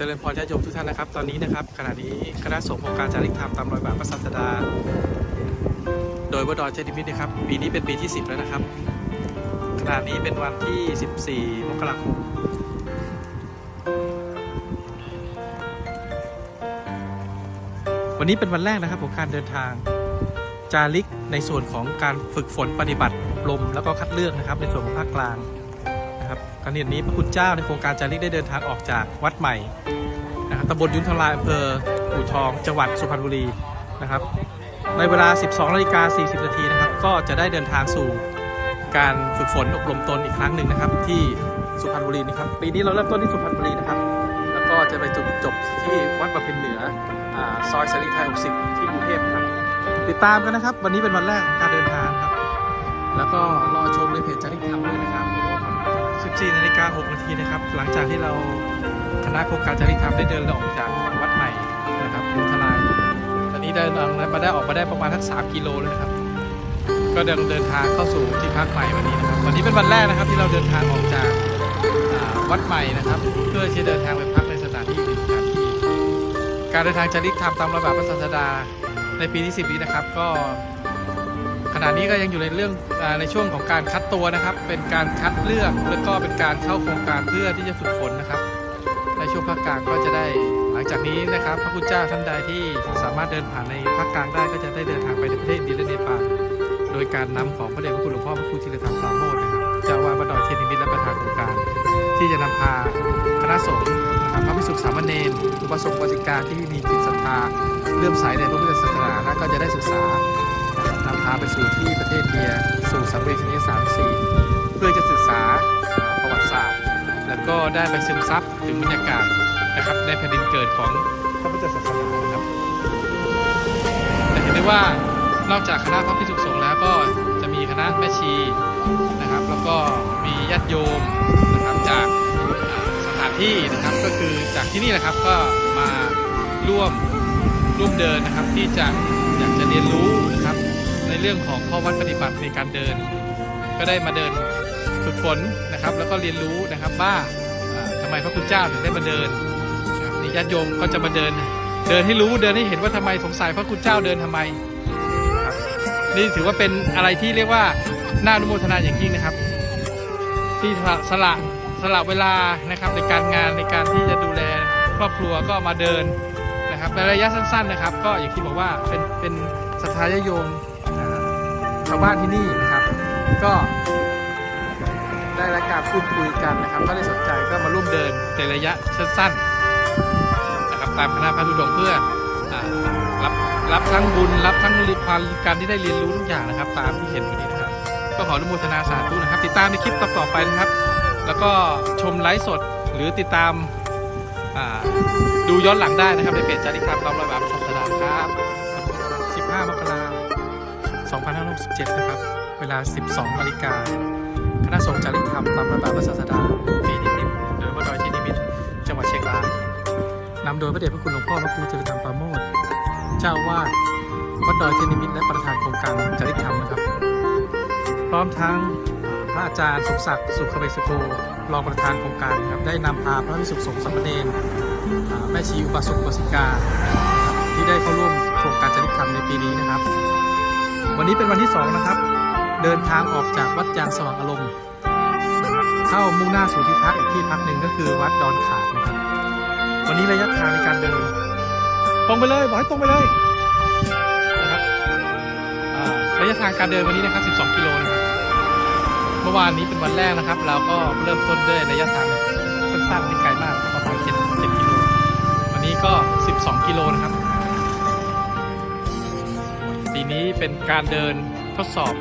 เจริญพรญาติโยมทุกท่านนะครับ ตอนนี้นะครับขณะนี้คณะสงฆ์องการจาริกธรรมตามรอยบาทพระศาสดา โดยวัดดอยเจดิมิตรนะครับ ปีนี้เป็นปีที่ 10 แล้วนะครับ ขณะนี้เป็นวันที่ 14 มกราคมวันนี้เป็นวันแรกนะครับของการเดินทางจาริกในส่วนของการฝึกฝนปฏิบัติอบรมแล้วก็คัดเลือกนะครับ ในส่วนของภาคกลางนะครับขณะนี้พระคุณเจ้าในโครงการจาริกได้เดินทางออกจากวัดใหม่ นะครับตำบลยุนทลายอำเภออู่ทอง จังหวัดสุพรรณบุรีนะครับ ในเวลา 12นาฬิกา40นาทีนะครับ ก็จะได้เดินทางสู่การฝึกฝนอบรมตนอีกครั้งหนึ่งนะครับ ที่สุพรรณบุรีนะครับ ปีนี้เราเริ่มต้นที่สุพรรณบุรีนะครับ แล้วก็จะไปจบจบที่วัดประเพณเหนืออซอยสารีไทย 60 ที่กรุงเทพครับ ติดตามกันนะครับ วันนี้เป็นวันแรกการเดินทางครับ แล้วก็รอชมในเพจจาริกธรรมด้วยนะครับ 14นาฬิกา6นาทีนะครับ หลังจากที่เรา คณะโครงการจริกธรรมได้เดินออกจากวัดใหม่นะครับยุทลาย ตอนนี้เดินทางมาได้ออกมาได้ประมาณทัก3กิโลเลยนะครับ ก็เดินเดินทางเข้าสู่ที่พักใหม่วันนี้นะครับ วันนี้เป็นวันแรกนะครับที่เราเดินทางออกจากวัดใหม่นะครับ เพื่อที่จะเดินทางไปพักในสถานที่หนึ่งสถานที่ การเดินทางจริกธรรมตามระบาบพระศาสดาในปีที่ 10 นี้นะครับก็ขณะนี้ก็ยังอยู่ในเรื่องในช่วงของการคัดตัวนะครับ เป็นการคัดเลือกแล้วก็เป็นการเข้าโครงการเพื่อที่จะฝึกฝนนะครับ ภาคกลางก็จะได้หลังจากนี้นะครับ พระคุณเจ้าท่านใดที่สามารถเดินผ่านในภาคกลางได้ก็จะได้เดินทางไปในประเทศอินเดีและเนปาลโดยการนำของพระเดชพระคุณหลวงพ่อพระครูธีรธรรมปราโมทนะครับเจ้าวาสวัดดอยเทนิมิตรและประธานโครงการ ที่จะนำพาคณะสงฆ์นะครับพระภิกษุสามเณรอุปสมบทกาที่มีจิตศรัทธาเลื่อมใสในพระพุทธศาสนาและก็จะได้ศึกษานำพาไปสู่ที่ประเทศเดียสู่สังเวชนียสามสี่เพื่อจะศึกษาประวัติศาสตร์ แล้วก็ได้ไปซึมซับถึงบรรยากาศนะครับในแผ่นดินเกิดของพระพุทธศาสนานะครับจะเห็นได้ว่านอกจากคณะพระภิกษุสงฆ์แล้วก็จะมีคณะแม่ชีนะครับ แล้วก็มีญาติโยมนะครับจากสถานที่นะครับก็คือจากที่นี่แหละครับก็มาร่วมร่วมเดินนะครับที่จะอยากจะเรียนรู้นะครับในเรื่องของข้อวัดปฏิบัติในการเดิน ก็ได้มาเดิน ฝึกฝนนะครับ แล้วก็เรียนรู้นะครับว่าอ่าทำไมพระคุณเจ้าถึงได้มาเดินนี่ญาติโยมก็จะมาเดิน เดินให้รู้เดินให้เห็นว่าทำไมสงสัยพระคุณเจ้าเดินทำไม นี่ถือว่าเป็นอะไรที่เรียกว่าน่าอนุโมทนาอย่างยิ่งนะครับ ที่สละสละเวลานะครับในการงานในการที่จะดูแลครอบครัวก็มาเดินนะครับในระยะสั้น ๆนะครับ ก็อย่างที่บอกว่าเป็นเป็นศรัทธาญาโยมชาวบ้านที่นี่นะครับ ก็ ได้รายการพูดคุยกันนะครับก็ได้สนใจก็มาร่วมเดินในระยะสั้นๆนะครับตามคณะพระธุดงค์เพื่ออรับรับทั้งบุญรับทั้งความการที่ได้เรียนรู้ทุกอย่างนะครับ ตามที่เห็นวันนี้นะครับ ก็ขออนุโมทนาสาธุนะครับ ติดตามในคลิปต่อๆไปนะครับ แล้วก็ชมไลฟ์สดหรือติดตามดูย้อนหลังได้นะครับในเพจจาริกธรรมตามรอยบาทพระศาสดาครับ 15 มกราคม 2567 นะครับ เวลา 12นาฬิกาคณะสงฆ์จาริกธรรมตามระบาบพระศาสดาปีที่สิบโดยวัดดอยเทนนิมิตจังหวัดเชียงรายนำโดยพระเดชพระคุณหลวงพ่อพระครูเจริญธรรมปราโมทเจ้าวาดวัดดอยเทนนิมิตและประธานโครงการจาริกธรรมนะครับ พร้อมทั้งพระอาจารย์สมศักดิ์สุขเวสโกรองประธานโครงการครับได้นำพาพระภิกษุสงฆ์สามเณรแม่ชีอุปสมบทสิกาที่ได้เข้าร่วมโครงการจาริกธรรมในปีนี้นะครับ วันนี้เป็นวันที่สองนะครับ เดินทางออกจากวัดยางสว่างอารมณ์เข้ามุ่งหน้าสู่ที่พักอีกที่พักหนึ่งก็คือวัดดอนขาดนะครับ วันนี้ระยะทางในการเดิน ตรงไปเลยบอกให้ตรงไปเลยนะครับระยะทางการเดินวันนี้นะครับ 12 กิโลนะครับเมื่อวานนี้เป็นวันแรกนะครับ เราก็เริ่มต้นด้วยระยะทางสั้นๆไม่ไกลมากประมาณ7 7กิโลวันนี้ก็ 12 กิโลนะครับ นี้เป็นการเดินทดสอบ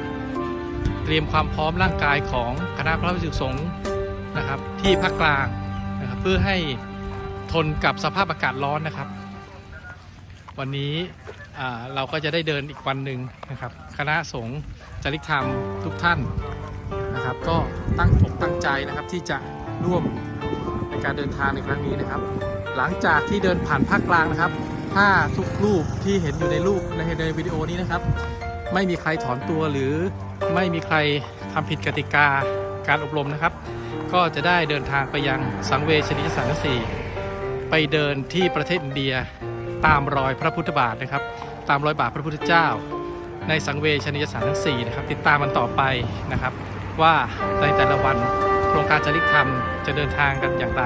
เตรียมความพร้อมร่างกายของคณะพระภิกษุสงฆ์นะครับ ที่ภาคกลางนะครับเพื่อให้ทนกับสภาพอากาศร้อนนะครับ วันนี้เราก็จะได้เดินอีกวันหนึ่งนะครับ คณะสงฆ์จริกธรรมทุกท่านนะครับ ก็ตั้งอกตั้งใจนะครับที่จะร่วมในการเดินทางในครั้งนี้นะครับ หลังจากที่เดินผ่านภาคกลางนะครับ ถ้าทุกรูปที่เห็นอยู่ในรูปในในวิดีโอนี้นะครับ ไม่มีใครถอนตัวหรือไม่มีใครทำผิดกติกาการอบรมนะครับ ก็จะได้เดินทางไปยังสังเวชนิยสารสีไปเดินที่ประเทศอินเดียตามรอยพระพุทธบาทนะครับ ตามรอยบาทพระพุทธเจ้า ในสังเวชนียสานทั้ง4นะครับ ติดตามมันต่อไปนะครับ ว่าในแต่ละวันโครงการจริกธรรมจะเดินทางกันอย่างไร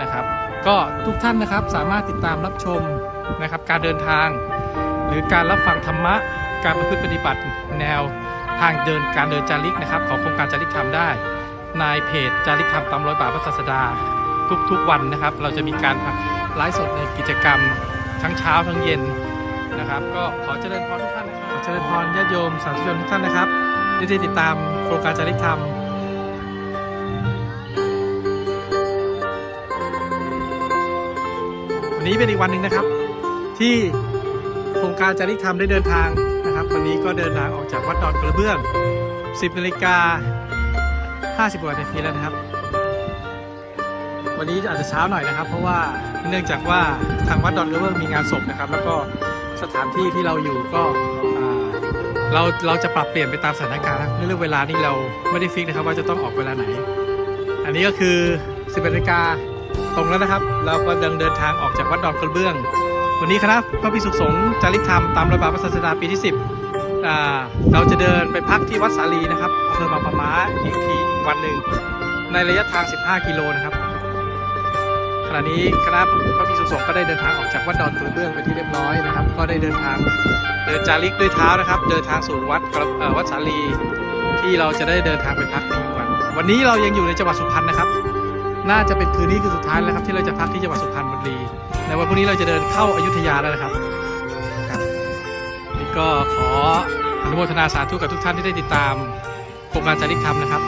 นะครับ ก็ทุกท่านนะครับสามารถติดตามรับชม นะครับ การเดินทาง หรือการรับฟังธรรมะ การประพฤติปฏิบัติแนวทางเดินการเดินจาริกนะครับ ของโครงการจาริกธรรมได้ ในเพจจาริกธรรมตามรอยบาทพระศาสดาทุกๆวันนะครับ เราจะมีการไลฟ์สดในกิจกรรมทั้งเช้าทั้งเย็นนะครับ ก็ขอเจริญพรทุกท่านนะครับขอเจริญพรญาติโยมสาธุชนทุกท่านนะครับที่ได้ติดตามโครงการจาริกธรรมวันนี้เป็นอีกวันหนึ่งนะครับ ที่โครงการจาริกธรรมได้เดินทางนะครับ วันนี้ก็เดินทางออกจากวัดดอนกระเบื้อง 10นาฬิกา50กว่านาทีแล้วนะครับ วันนี้อาจจะเช้าหน่อยนะครับ เพราะว่าเนื่องจากว่าทางวัดดอนกระเบื้องมีงานศพนะครับ แล้วก็สถานที่ที่เราอยู่ก็เราเราจะปรับเปลี่ยนไปตามสถานการณ์นะเรื่องเวลานี่เราไม่ได้ฟิกนะครับ ว่าจะต้องออกเวลาไหน อันนี้ก็คือ10นาฬิกาตรงแล้วนะครับ เราก็ยังเดินทางออกจากวัดดอนกระเบื้อง วันนี้คณะพระภิกษุสงฆ์จาริกธรรมตามรอยบาทพระศาสดาปีที่ 10 เราจะเดินไปพักที่วัดสาลีนะครับอำเภอบางปะมาอีกทีอีกวันหนึ่งในระยะทาง 15 กิโลนะครับ ขณะนี้คณะพระภิกษุสงฆ์ก็ได้เดินทางออกจากวัดดอนกระเบื้องเป็นที่เรียบร้อยนะครับ ก็ได้เดินทางเดินจาริกด้วยเท้านะครับ เดินทางสู่วัดวัดสาลีที่เราจะได้เดินทางไปพักในอีกวัน วันนี้เรายังอยู่ในจังหวัดสุพรรณนะครับ น่าจะเป็นคืนนี้คือสุดท้ายแล้วครับที่เราจะพักที่จังหวัดสุพรรณบุรี ในวันพรุ่งนี้เราจะเดินเข้าอายุทยาแล้วนะครับครับนี่ก็ขออนุโมทนาสาธุกับทุกท่านที่ได้ติดตามโครงการจาริกธรรมนะครับ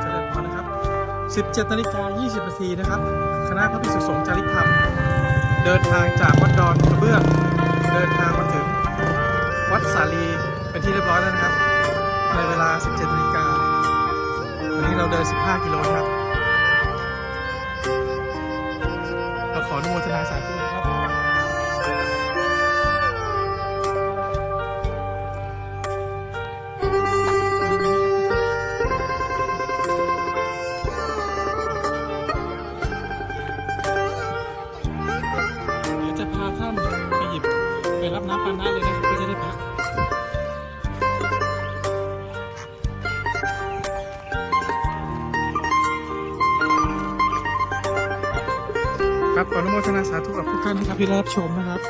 เจริญพรนะครับ 17นาฬิกา20นาทีนะครับ คณะพระภิกษุสงฆ์จาริกธรรม เดินทางจากวัดดอนกระเบื้อง ครับขออนุโมทนาสาธุกับทุกท่านนะครับที่รับชมนะครับ